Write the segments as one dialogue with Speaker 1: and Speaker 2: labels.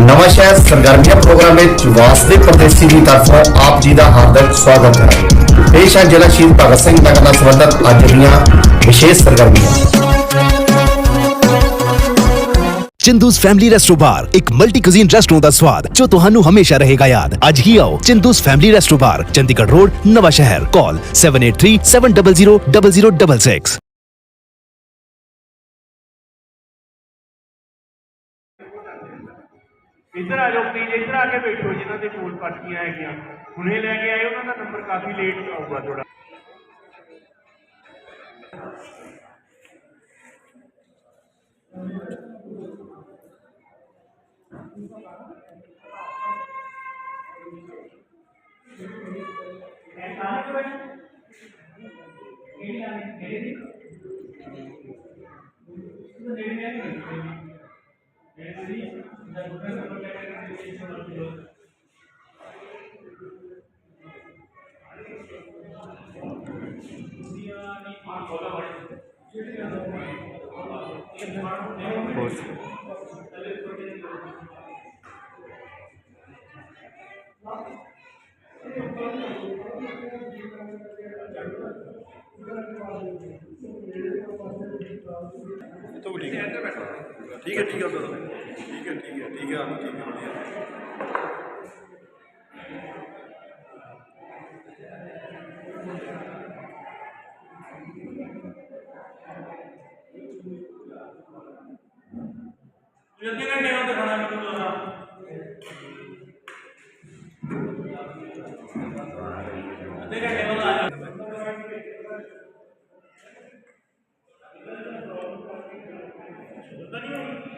Speaker 1: ਨਵਾਂ ਸ਼ਹਿਰ ਸਰਗਰਮੀਆਂ ਪ੍ਰੋਗਰਾਮ ਵਿੱਚ ਵਾਸਦੇ ਪਰਦੇਸੀ ਦੀ ਤਰਫੋਂ ਆਪ ਜੀ ਦਾ ਹਾਰਦਿਕ ਸਵਾਗਤ ਹੈ ਪੇਸ਼ ਹੈ ਜ਼ਿਲ੍ਹਾ ਸ਼ਹੀਦ ਭਗਤ ਸਿੰਘ ਨਗਰ ਨਾਲ ਸੰਬੰਧਿਤ ਅੱਜ ਦੀਆਂ ਵਿਸ਼ੇਸ਼ ਸਰਗਰਮੀਆਂ
Speaker 2: ਚਿੰਦੂਸ ਫੈਮਿਲੀ ਰੈਸਟੋ ਬਾਰ ਇੱਕ ਮਲਟੀ ਕੁਜ਼ੀਨ ਰੈਸਟੋਰੈਂਟ ਦਾ ਸਵਾਦ ਜੋ ਤੁਹਾਨੂੰ ਹਮੇਸ਼ਾ ਰਹੇਗਾ ਯਾਦ ਅੱਜ ਹੀ ਆਓ Chindu's family resto bar Chandigarh road Nawan Shahr call 7837000066
Speaker 3: इधर आ जाओ प्लीज़ इधर आके बैठो जिन्हों के कोल पर्चियाँ है उन्हें लैके आए उन्होंने नंबर काफ़ी लेट आऊगा
Speaker 4: थोड़ा ठीक है ठीक है ਠੀਕ ਹੈ ਠੀਕ ਹੈ ਠੀਕ ਹੈ ਹਾਂ ਠੀਕ ਹੈ, ਵਧੀਆ।
Speaker 3: ਜਿੰਨੇ ਘੰਟੇ ਨਾਲ ਦਿਖਾਣਾ ਮੈਨੂੰ ਦੋਸਤਾਂ ਅੱਧੇ ਘੰਟੇ ਬਾਅਦ ਆ ਜਾ ਉਦਾਂ ਨਹੀਂ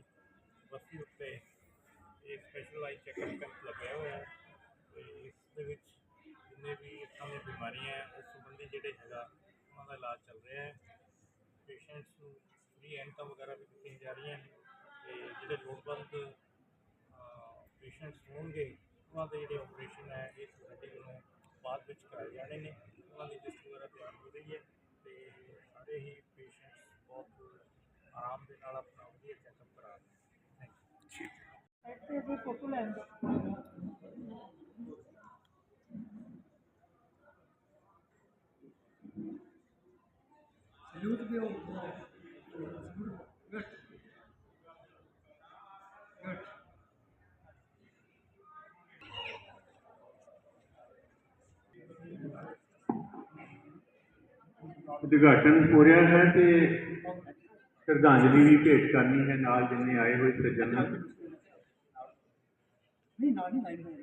Speaker 3: ਇੱਕ ਸਪੈਸ਼ਲਾਈਜ਼ ਚੈੱਕਅਪ ਕੈਂਪ ਲੱਗਿਆ ਹੋਇਆ ਹੈ ਤੇ ਇਸ ਦੇ ਵਿੱਚ ਜਿੰਨੇ ਵੀ ਅੱਖਾਂ ਦੀਆਂ ਬਿਮਾਰੀਆਂ ਹੈ, ਉਸ ਸੰਬੰਧੀ ਜਿਹੜੇ ਹੈਗਾ ਉਹਨਾਂ ਦਾ ਇਲਾਜ ਚੱਲ ਰਿਹਾ ਹੈ। ਪੇਸ਼ੈਂਟਸ ਨੂੰ ਫ੍ਰੀ ਐਨਕਾਂ ਵਗੈਰਾ ਵੀ ਦਿੱਤੀਆਂ ਜਾ ਰਹੀਆਂ ਨੇ ਤੇ ਜਿਹੜੇ ਲੋੜਵੰਦ ਪੇਸ਼ੈਂਟਸ ਹੋਣਗੇ, ਉਹਨਾਂ ਦੇ ਜਿਹੜੇ ਆਪਰੇਸ਼ਨ ਹੈ ਇਹ ਸੋਸਾਇਟੀ ਵੱਲੋਂ ਬਾਅਦ ਵਿੱਚ ਕਰਾਏ ਜਾਣੇ ਨੇ ਉਹਨਾਂ ਦੀ ਲਿਸਟ ਵਗੈਰਾ ਤਿਆਰ ਹੋ ਰਹੀ ਹੈ ਤੇ ਸਾਰੇ ਹੀ ਪੇਸ਼ੈਂਟਸ ਬਹੁਤ ਆਰਾਮ ਦੇ ਨਾਲ ਆਪਣਾ ਵਧੀਆ ਚੈੱਕਅਪ ਕਰਾ ਰਹੇ ਨੇ ਥੈਂਕ ਯੂ
Speaker 5: ਫੋਟੋ ਲੈਣ
Speaker 6: ਉਦਘਾਟਨ ਹੋ ਰਿਹਾ ਹੈ ਤੇ ਸ਼ਰਧਾਂਜਲੀ ਵੀ ਭੇਟ ਕਰਨੀ ਹੈ ਨਾਲ ਜਿੰਨੇ ਆਏ ਹੋਏ ਸੱਜਣ ਨੇ
Speaker 5: ਨਹੀਂ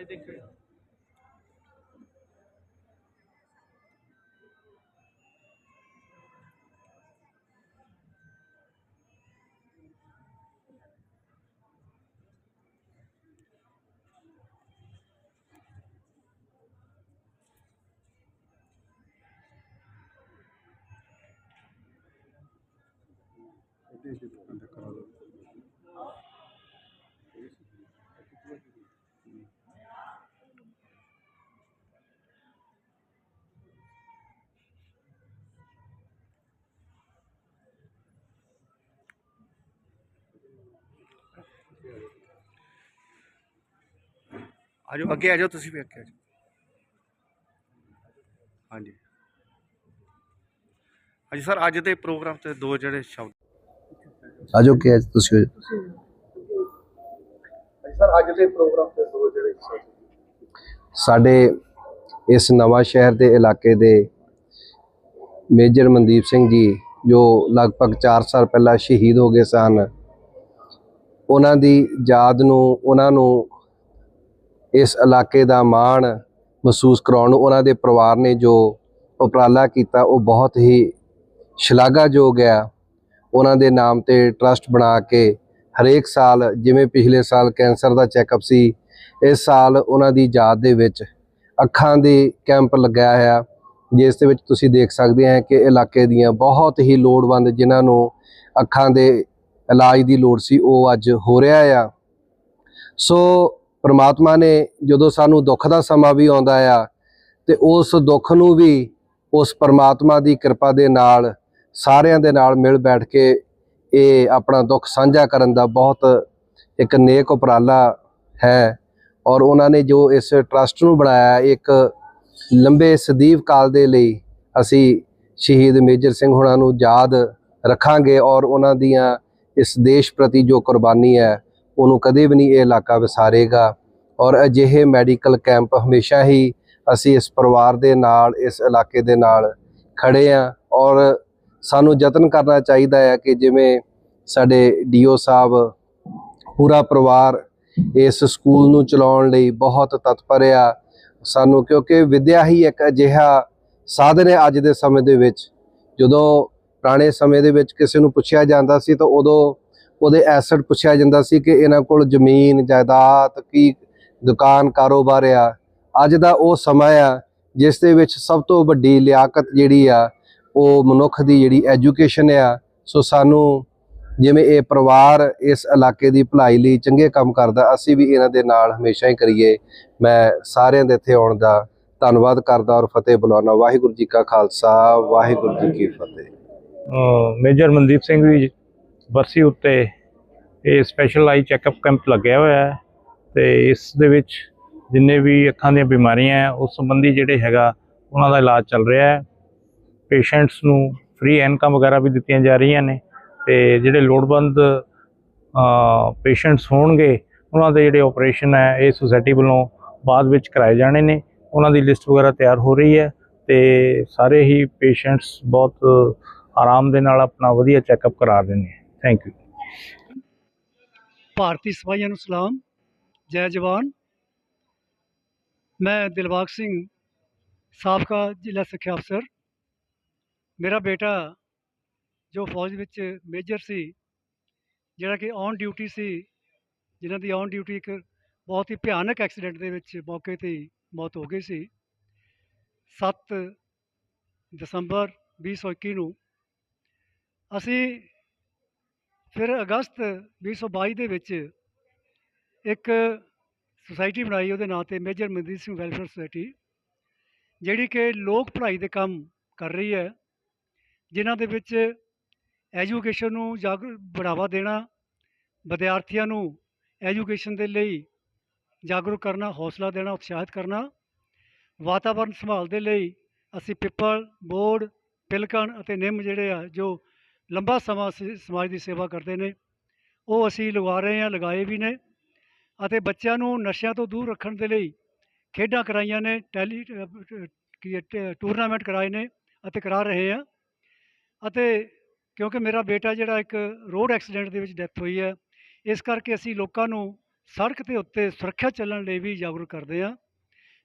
Speaker 5: ਅੱਜ ਦੇਖਿਓ ਦੇਖੋ
Speaker 3: ਕਰਾ ਲਓ
Speaker 4: ਆਜੋ। ਅੱਗੇ ਆ ਜਾਓ ਤੁਸੀਂ ਵੀ ਅੱਗੇ ਆ ਜਾਓ। ਹਾਂਜੀ। ਹਾਂਜੀ ਸਰ ਅੱਜ ਦੇ ਪ੍ਰੋਗਰਾਮ ਤੇ ਦੋ ਜਿਹੜੇ ਸ਼ਬਦ
Speaker 5: ਆਜੋ ਕਿ ਤੁਸੀਂ
Speaker 1: ਸਰ ਅੱਜ ਦੇ ਪ੍ਰੋਗਰਾਮ ਤੇ ਦੋ ਜਿਹੜੇ
Speaker 5: ਸਾਡੇ ਇਸ ਨਵਾਂ ਸ਼ਹਿਰ ਦੇ ਇਲਾਕੇ ਦੇ ਮੇਜਰ ਮਨਦੀਪ ਸਿੰਘ ਜੀ ਜੋ ਲਗਭਗ 4 ਸਾਲ ਪਹਿਲਾਂ ਸ਼ਹੀਦ ਹੋ ਗਏ ਸਨ ਉਹਨਾਂ ਦੀ ਯਾਦ ਨੂੰ ਉਹਨਾਂ ਨੂੰ ਇਸ ਇਲਾਕੇ ਦਾ ਮਾਣ ਮਹਿਸੂਸ ਕਰਾਉਣ ਨੂੰ ਉਹਨਾਂ ਦੇ ਪਰਿਵਾਰ ਨੇ ਜੋ ਉਪਰਾਲਾ ਕੀਤਾ, ਉਹ ਬਹੁਤ ਹੀ ਸ਼ਲਾਘਾਯੋਗ ਹੈ ਉਹਨਾਂ ਦੇ ਨਾਮ ਤੇ ਟਰਸਟ ਬਣਾ ਕੇ ਹਰੇਕ ਸਾਲ, ਜਿਵੇਂ ਪਿਛਲੇ ਸਾਲ ਕੈਂਸਰ ਦਾ ਚੈੱਕਅਪ ਸੀ, ਇਸ ਸਾਲ ਉਹਨਾਂ ਦੀ ਯਾਦ ਦੇ ਵਿੱਚ ਅੱਖਾਂ ਦੇ ਕੈਂਪ ਲੱਗਿਆ ਹੋਇਆ। ਜਿਸ ਦੇ ਵਿੱਚ ਤੁਸੀਂ ਦੇਖ ਸਕਦੇ ਆ ਕਿ ਇਲਾਕੇ ਦੀਆਂ ਬਹੁਤ ਹੀ ਲੋੜਵੰਦ ਜਿਨ੍ਹਾਂ ਨੂੰ ਅੱਖਾਂ ਦੇ ਇਲਾਜ ਦੀ ਲੋੜ ਸੀ, ਉਹ ਅੱਜ ਹੋ ਰਿਹਾ ਆ। ਸੋ ਪ੍ਰਮਾਤਮਾ ਨੇ ਜਦੋਂ ਸਾਨੂੰ ਦੁੱਖ ਦਾ ਸਮਾਂ ਵੀ ਆਉਂਦਾ ਆ, ਤੇ ਉਸ ਦੁੱਖ ਨੂੰ ਵੀ ਉਸ ਪ੍ਰਮਾਤਮਾ ਦੀ ਕਿਰਪਾ ਦੇ ਨਾਲ, ਸਾਰਿਆਂ ਦੇ ਨਾਲ ਮਿਲ ਬੈਠ ਕੇ ਇਹ ਆਪਣਾ ਦੁੱਖ ਸਾਂਝਾ ਕਰਨ ਦਾ ਬਹੁਤ ਇੱਕ ਨੇਕ ਉਪਰਾਲਾ ਹੈ। ਔਰ ਉਹਨਾਂ ਨੇ ਜੋ ਇਸ ਟਰਸਟ ਨੂੰ ਬਣਾਇਆ, ਇੱਕ ਲੰਬੇ ਸਦੀਵ ਕਾਲ ਦੇ ਲਈ ਅਸੀਂ ਸ਼ਹੀਦ ਮੇਜਰ ਸਿੰਘ ਹੁਣਾਂ ਨੂੰ ਯਾਦ ਰੱਖਾਂਗੇ ਔਰ ਉਹਨਾਂ ਦੀਆਂ ਇਸ ਦੇਸ਼ ਪ੍ਰਤੀ ਜੋ ਕੁਰਬਾਨੀ ਹੈ ਉਹਨੂੰ ਕਦੇ ਵੀ ਨਹੀਂ ਇਹ ਇਲਾਕਾ ਵਿਸਾਰੇਗਾ। ਔਰ ਅਜਿਹੇ ਮੈਡੀਕਲ ਕੈਂਪ ਹਮੇਸ਼ਾ ਹੀ ਅਸੀਂ ਇਸ ਪਰਿਵਾਰ ਦੇ ਨਾਲ, ਇਸ ਇਲਾਕੇ ਦੇ ਨਾਲ ਖੜੇ ਆ। ਔਰ ਸਾਨੂੰ ਯਤਨ ਕਰਨਾ ਚਾਹੀਦਾ ਹੈ ਕਿ ਜਿਵੇਂ ਸਾਡੇ ਡੀਓ ਸਾਹਿਬ, ਪੂਰਾ ਪਰਿਵਾਰ ਇਸ ਸਕੂਲ ਨੂੰ ਚਲਾਉਣ ਲਈ ਬਹੁਤ ਤਤਪਰ ਆ। ਸਾਨੂੰ ਕਿਉਂਕਿ ਵਿਦਿਆ ਹੀ ਇੱਕ ਅਜਿਹਾ ਸਾਧਨ ਹੈ ਅੱਜ ਦੇ ਸਮੇਂ ਦੇ ਵਿੱਚ। ਜਦੋਂ ਪੁਰਾਣੇ ਸਮੇਂ ਦੇ ਵਿੱਚ ਕਿਸੇ ਨੂੰ ਪੁੱਛਿਆ ਜਾਂਦਾ ਸੀ ਤਾਂ ਉਦੋਂ ਉਹਦੇ ਐਸੈਟ ਪੁੱਛਿਆ ਜਾਂਦਾ ਸੀ ਕਿ ਇਹਨਾਂ ਕੋਲ ਜ਼ਮੀਨ, ਜਾਇਦਾਦ ਕੀ ਦੁਕਾਨ, ਕਾਰੋਬਾਰ ਆ। ਅੱਜ ਦਾ ਉਹ ਸਮਾਂ ਆ, ਜਿਸ ਦੇ ਵਿੱਚ ਸਭ ਤੋਂ ਵੱਡੀ ਲਿਆਕਤ ਜਿਹੜੀ ਆ, ਉਹ ਮਨੁੱਖ ਦੀ ਜਿਹੜੀ ਐਜੂਕੇਸ਼ਨ ਆ। ਸੋ ਸਾਨੂੰ ਜਿਵੇਂ ਇਹ ਪਰਿਵਾਰ ਇਸ ਇਲਾਕੇ ਦੀ ਭਲਾਈ ਲਈ ਚੰਗੇ ਕੰਮ ਕਰਦਾ, ਅਸੀਂ ਵੀ ਇਹਨਾਂ ਦੇ ਨਾਲ ਹਮੇਸ਼ਾ ਹੀ ਕਰੀਏ। ਮੈਂ ਸਾਰਿਆਂ ਦੇ ਇੱਥੇ ਆਉਣ ਦਾ ਧੰਨਵਾਦ ਕਰਦਾ ਔਰ ਫਤਿਹ ਬੁਲਾਉਣਾ। ਵਾਹਿਗੁਰੂ ਜੀ ਕਾ ਖਾਲਸਾ, ਵਾਹਿਗੁਰੂ ਜੀ ਕੀ ਫਤਿਹ।
Speaker 3: ਮੇਜਰ ਮਨਦੀਪ ਸਿੰਘ ਜੀ ਬਰਸੀ ਉੱਤੇ ਇਹ ਸਪੈਸ਼ਲ ਆਈ ਚੈੱਕਅਪ ਕੈਂਪ ਲੱਗਿਆ ਹੋਇਆ ਹੈ ਤੇ ਇਸ ਦੇ ਵਿੱਚ ਜਿੰਨੇ ਵੀ ਅੱਖਾਂ ਦੀਆਂ ਬਿਮਾਰੀਆਂ ਹੈ, ਉਸ ਸੰਬੰਧੀ ਜਿਹੜੇ ਹੈਗਾ ਉਹਨਾਂ ਦਾ ਇਲਾਜ ਚੱਲ ਰਿਹਾ ਹੈ। ਪੇਸ਼ੈਂਟਸ ਨੂੰ ਫ੍ਰੀ ਐਨਕਮ ਵਗੈਰਾ ਵੀ ਦਿੱਤੀਆਂ ਜਾ ਰਹੀਆਂ ਨੇ ਤੇ ਜਿਹੜੇ ਲੋੜਵੰਦ ਪੇਸ਼ੈਂਟਸ ਹੋਣਗੇ, ਉਹਨਾਂ ਦੇ ਜਿਹੜੇ ਆਪਰੇਸ਼ਨ ਹੈ, ਇਹ ਸੁਸਾਇਟੀ ਵੱਲੋਂ ਬਾਅਦ ਵਿੱਚ ਕਰਾਏ ਜਾਣੇ ਨੇ। ਉਹਨਾਂ ਦੀ ਲਿਸਟ ਵਗੈਰਾ ਤਿਆਰ ਹੋ ਰਹੀ ਹੈ ਤੇ ਸਾਰੇ ਹੀ ਪੇਸ਼ੈਂਟਸ ਬਹੁਤ ਆਰਾਮ ਦੇ ਨਾਲ ਆਪਣਾ ਵਧੀਆ ਚੈੱਕਅਪ ਕਰਾ ਰਹੇ ਨੇ। ਥੈਂਕ ਯੂ
Speaker 7: ਭਾਰਤੀ ਸਿਪਾਹੀਆਂ ਨੂੰ ਸਲਾਮ। ਜੈ ਜਵਾਨ। ਮੈਂ ਦਿਲਬਾਗ ਸਿੰਘ, ਸਾਬਕਾ ਜ਼ਿਲ੍ਹਾ ਸਿੱਖਿਆ ਅਫਸਰ। ਮੇਰਾ ਬੇਟਾ, ਜੋ ਫੌਜ ਵਿੱਚ ਮੇਜਰ ਸੀ, ਜਿਹੜਾ ਕਿ ਔਨ ਡਿਊਟੀ ਸੀ, ਜਿਨ੍ਹਾਂ ਦੀ ਔਨ ਡਿਊਟੀ ਇੱਕ ਬਹੁਤ ਹੀ ਭਿਆਨਕ ਐਕਸੀਡੈਂਟ ਦੇ ਵਿੱਚ ਮੌਕੇ ਤੇ ਮੌਤ ਹੋ ਗਈ ਸੀ। 7 ਦਸੰਬਰ 2021 ਨੂੰ ਅਸੀਂ ਫਿਰ ਅਗਸਤ 2022 ਦੇ ਵਿੱਚ ਇੱਕ ਸੁਸਾਇਟੀ ਬਣਾਈ ਉਹਦੇ ਨਾਂ ਤੇ major Mandeep Singh welfare society, ਜਿਹੜੀ ਕਿ ਲੋਕ ਭਲਾਈ ਦੇ ਕੰਮ ਕਰ ਰਹੀ ਹੈ, ਜਿਨ੍ਹਾਂ ਦੇ ਵਿੱਚ ਐਜੂਕੇਸ਼ਨ ਨੂੰ ਜਾਗਰ ਬੜਾਵਾ ਦੇਣਾ, ਵਿਦਿਆਰਥੀਆਂ ਨੂੰ ਐਜੂਕੇਸ਼ਨ ਦੇ ਲਈ ਜਾਗਰੂਕ ਕਰਨਾ, ਹੌਸਲਾ ਦੇਣਾ, ਉਤਸ਼ਾਹਿਤ ਕਰਨਾ ਵਾਤਾਵਰਣ ਸੰਭਾਲ ਦੇ ਲਈ ਅਸੀਂ ਪਿੱਪਲ ਬੋਰਡ, ਪਿਲਕਣ ਅਤੇ ਨਿੰਮ ਜਿਹੜੇ ਆ ਜੋ ਲੰਬਾ ਸਮਾਂ ਸ- ਸਮਾਜ ਦੀ ਸੇਵਾ ਕਰਦੇ ਨੇ। ਉਹ ਅਸੀਂ ਲਗਾ ਰਹੇ ਹਾਂ, ਲਗਾਏ ਵੀ ਨੇ ਅਤੇ ਬੱਚਿਆਂ ਨੂੰ ਨਸ਼ਿਆਂ ਤੋਂ ਦੂਰ ਰੱਖਣ ਦੇ ਲਈ ਖੇਡਾਂ ਕਰਾਈਆਂ ਨੇ, ਟੈਲੀ ਟੂਰਨਾਮੈਂਟ ਕਰਾਏ ਨੇ ਅਤੇ ਕਰਾ ਰਹੇ ਆ ਅਤੇ ਕਿਉਂਕਿ ਮੇਰਾ ਬੇਟਾ ਜਿਹੜਾ ਇੱਕ ਰੋਡ ਐਕਸੀਡੈਂਟ ਦੇ ਵਿੱਚ ਡੈਥ ਹੋਈ ਹੈ, ਇਸ ਕਰਕੇ ਅਸੀਂ ਲੋਕਾਂ ਨੂੰ ਸੜਕ ਦੇ ਉੱਤੇ ਸੁਰੱਖਿਆ ਚੱਲਣ ਲਈ ਵੀ ਜਾਗਰੂਕ ਕਰਦੇ ਹਾਂ।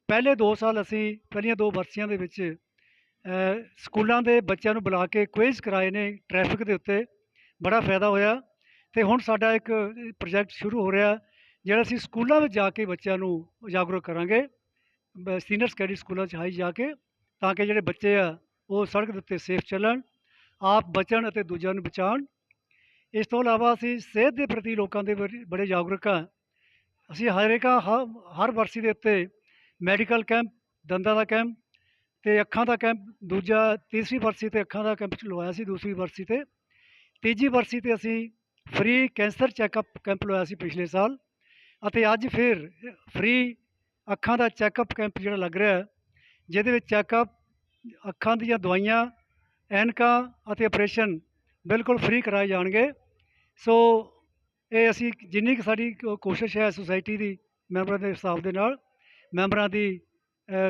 Speaker 7: ਪਹਿਲੇ 2 ਸਾਲ ਅਸੀਂ, ਪਹਿਲੀਆਂ ਦੋ ਵਰਸੀਆਂ ਦੇ ਵਿੱਚ ਸਕੂਲਾਂ ਦੇ ਬੱਚਿਆਂ ਨੂੰ ਬੁਲਾ ਕੇ ਕੁਇਜ਼ ਕਰਾਏ ਨੇ ਟ੍ਰੈਫਿਕ ਦੇ ਉੱਤੇ, ਬੜਾ ਫਾਇਦਾ ਹੋਇਆ। ਤੇ ਹੁਣ ਸਾਡਾ ਇੱਕ ਪ੍ਰੋਜੈਕਟ ਸ਼ੁਰੂ ਹੋ ਰਿਹਾ, ਜਿਹੜਾ ਅਸੀਂ ਸਕੂਲਾਂ ਵਿੱਚ ਜਾ ਕੇ ਬੱਚਿਆਂ ਨੂੰ ਜਾਗਰੂਕ ਕਰਾਂਗੇ। ਸੀਨੀਅਰ ਸੈਕੰਡਰੀ ਸਕੂਲਾਂ 'ਚ ਹਾਈ ਜਾ ਕੇ, ਤਾਂ ਕਿ ਜਿਹੜੇ ਬੱਚੇ ਆ, ਉਹ ਸੜਕ ਦੇ ਉੱਤੇ ਸੇਫ ਚੱਲਣ, ਆਪ ਬਚਣ ਅਤੇ ਦੂਜਿਆਂ ਨੂੰ ਬਚਾਉਣ। ਇਸ ਤੋਂ ਇਲਾਵਾ ਅਸੀਂ ਸਿਹਤ ਦੇ ਪ੍ਰਤੀ ਲੋਕਾਂ ਦੇ ਬੜੇ- ਬੜੇ ਜਾਗਰੂਕ ਹਾਂ। ਅਸੀਂ ਹਰ ਹਰ ਵਰਸੀ ਦੇ ਉੱਤੇ ਮੈਡੀਕਲ ਕੈਂਪ ਦੰਦਾਂ ਦਾ ਕੈਂਪ ਤੇ ਅੱਖਾਂ ਦਾ ਕੈਂਪ ਦੂਜਾ ਤੀਸਰੀ ਵਰਸੀ ਤੇ ਅੱਖਾਂ ਦਾ ਕੈਂਪ ਲਵਾਇਆ ਸੀ, ਦੂਸਰੀ ਵਰਸੀ ਤੇ। ਤੀਜੀ ਵਰਸੀ ਤੇ ਅਸੀਂ ਫ੍ਰੀ ਕੈਂਸਰ ਚੈੱਕਅਪ ਕੈਂਪ ਲਵਾਇਆ ਸੀ ਪਿਛਲੇ ਸਾਲ ਅਤੇ ਅੱਜ ਫਿਰ ਫ੍ਰੀ ਅੱਖਾਂ ਦਾ ਚੈੱਕਅਪ ਕੈਂਪ ਜਿਹੜਾ ਲੱਗ ਰਿਹਾ ਜਿਹਦੇ ਵਿੱਚ ਚੈੱਕਅਪ ਅੱਖਾਂ ਦੀਆਂ ਦਵਾਈਆਂ, ਐਨਕਾਂ ਅਤੇ ਆਪਰੇਸ਼ਨ ਬਿਲਕੁਲ ਫ੍ਰੀ ਕਰਾਏ ਜਾਣਗੇ। ਸੋ ਇਹ ਅਸੀਂ ਜਿੰਨੀ ਕੁ ਸਾਡੀ ਕੋਸ਼ਿਸ਼ ਹੈ ਸੁਸਾਇਟੀ ਦੀ, ਮੈਂਬਰਾਂ ਦੇ ਹਿਸਾਬ ਦੇ ਨਾਲ, ਮੈਂਬਰਾਂ ਦੀ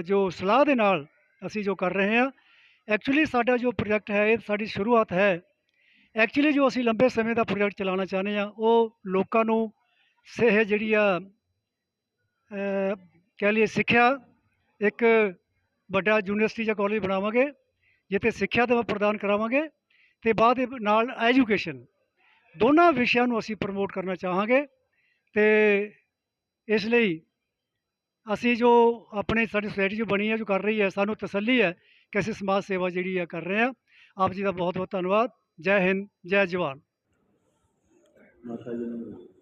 Speaker 7: ਜੋ ਸਲਾਹ ਦੇ ਨਾਲ ਅਸੀਂ ਜੋ ਕਰ ਰਹੇ ਹਾਂ ਐਕਚੁਅਲੀ ਸਾਡਾ ਜੋ ਪ੍ਰੋਜੈਕਟ ਹੈ ਇਹ ਸਾਡੀ ਸ਼ੁਰੂਆਤ ਹੈ। ਐਕਚੁਅਲੀ ਜੋ ਅਸੀਂ ਲੰਬੇ ਸਮੇਂ ਦਾ ਪ੍ਰੋਜੈਕਟ ਚਲਾਉਣਾ ਚਾਹੁੰਦੇ ਹਾਂ ਉਹ ਲੋਕਾਂ ਨੂੰ ਸਿਹ ਜਿਹੜੀ ਆ ਅ, ਕਹਿ ਲਈਏ ਸਿੱਖਿਆ ਇੱਕ ਵੱਡਾ ਯੂਨੀਵਰਸਿਟੀ ਜਾਂ ਕਾਲਜ ਬਣਾਵਾਂਗੇ ਜਿੱਥੇ ਸਿੱਖਿਆ ਦਾ ਪ੍ਰਦਾਨ ਕਰਾਵਾਂਗੇ ਤੇ ਬਾਅਦ ਦੇ ਨਾਲ ਐਜੂਕੇਸ਼ਨ ਦੋਨਾਂ ਵਿਸ਼ਿਆਂ ਨੂੰ ਅਸੀਂ ਪ੍ਰਮੋਟ ਕਰਨਾ ਚਾਹਾਂਗੇ ਤੇ ਇਸ ਲਈ ਅਸੀਂ ਜੋ ਆਪਣੇ ਸਾਡੀ ਸੋਸਾਇਟੀ ਜੋ ਬਣੀ ਹੈ, ਜੋ ਕਰ ਰਹੀ ਹੈ, ਸਾਨੂੰ ਤਸੱਲੀ ਹੈ ਕਿ ਅਸੀਂ ਸਮਾਜ ਸੇਵਾ ਜਿਹੜੀ ਹੈ ਕਰ ਰਹੇ ਹਾਂ। ਆਪ ਜੀ ਦਾ ਬਹੁਤ ਬਹੁਤ ਧੰਨਵਾਦ। ਜੈ ਹਿੰਦ, ਜੈ ਜਵਾਨ।
Speaker 6: ਥੈਂਕ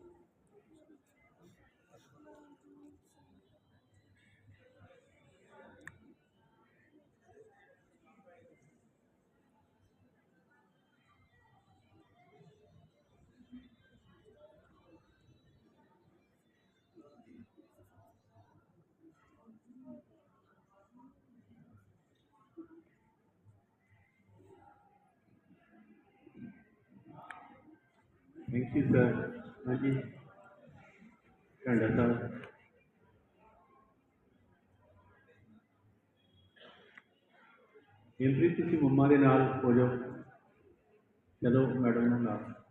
Speaker 6: ਯੂ ਸਰ ਹਾਂਜੀ। ਢੰਡਾ ਸਾਹਿਬ। ਇੰਦਰੀ ਤੁਸੀਂ ਮੰਮਾ ਦੇ ਨਾਲ ਹੋ ਜਾਓ। ਚਲੋ, ਮੈਡਮ ਨੂੰ ਨਾਲ।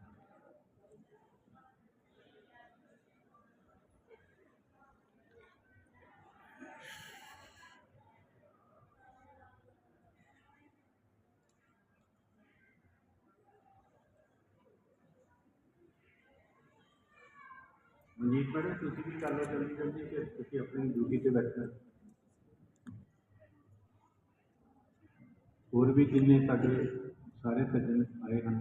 Speaker 6: ਮਨਜੀਤ ਮੈਡਮ, ਤੁਸੀਂ ਵੀ ਕਰ ਲਓ ਜਲਦੀ ਜਲਦੀ ਕਿ ਤੁਸੀਂ ਆਪਣੀ ਡਿਊਟੀ ਤੇ ਬੈਠਣਾ ਹੋਰ ਵੀ ਜਿੰਨੇ ਸਾਡੇ ਸਾਰੇ ਸੱਜਣ ਆਏ ਹਨ